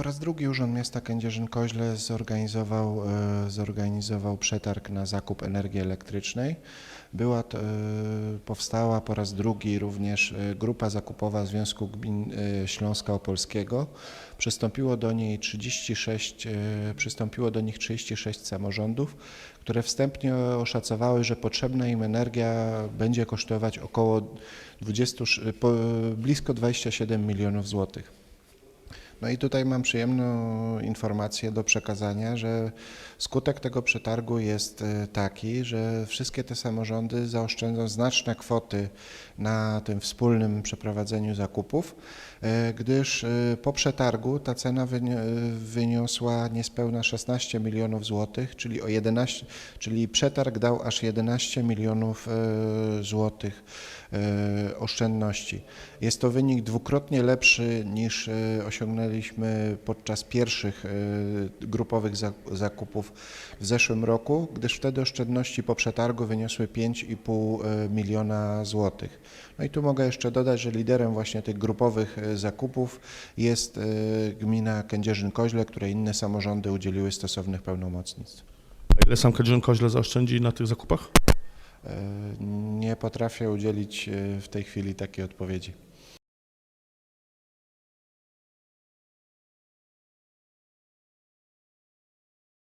Po raz drugi Urząd Miasta Kędzierzyn-Koźle zorganizował, e, zorganizował przetarg na zakup energii elektrycznej. Była to, e, powstała po raz drugi również e, grupa zakupowa Związku Gmin Śląska Opolskiego. Przystąpiło do niej 36, e, przystąpiło do nich 36 samorządów, które wstępnie oszacowały, że potrzebna im energia będzie kosztować około 20, sz- po, blisko 27 milionów złotych. No i tutaj mam przyjemną informację do przekazania, że skutek tego przetargu jest e, taki, że wszystkie te samorządy zaoszczędzą znaczne kwoty na tym wspólnym przeprowadzeniu zakupów, e, gdyż e, po przetargu ta cena wyni- wyniosła niespełna 16 milionów złotych, czyli o 11, czyli przetarg dał aż 11 milionów złotych oszczędności. Jest to wynik dwukrotnie lepszy niż e, osiągnęliśmy podczas pierwszych e, grupowych za- zakupów w zeszłym roku, gdyż wtedy oszczędności po przetargu wyniosły 5,5 e, miliona złotych. No i tu mogę jeszcze dodać, że liderem właśnie tych grupowych e, zakupów jest gmina Kędzierzyn-Koźle, której inne samorządy udzieliły stosownych pełnomocnictw. A ile sam Kędzierzyn-Koźle zaoszczędzi na tych zakupach? Nie potrafię udzielić w tej chwili takiej odpowiedzi.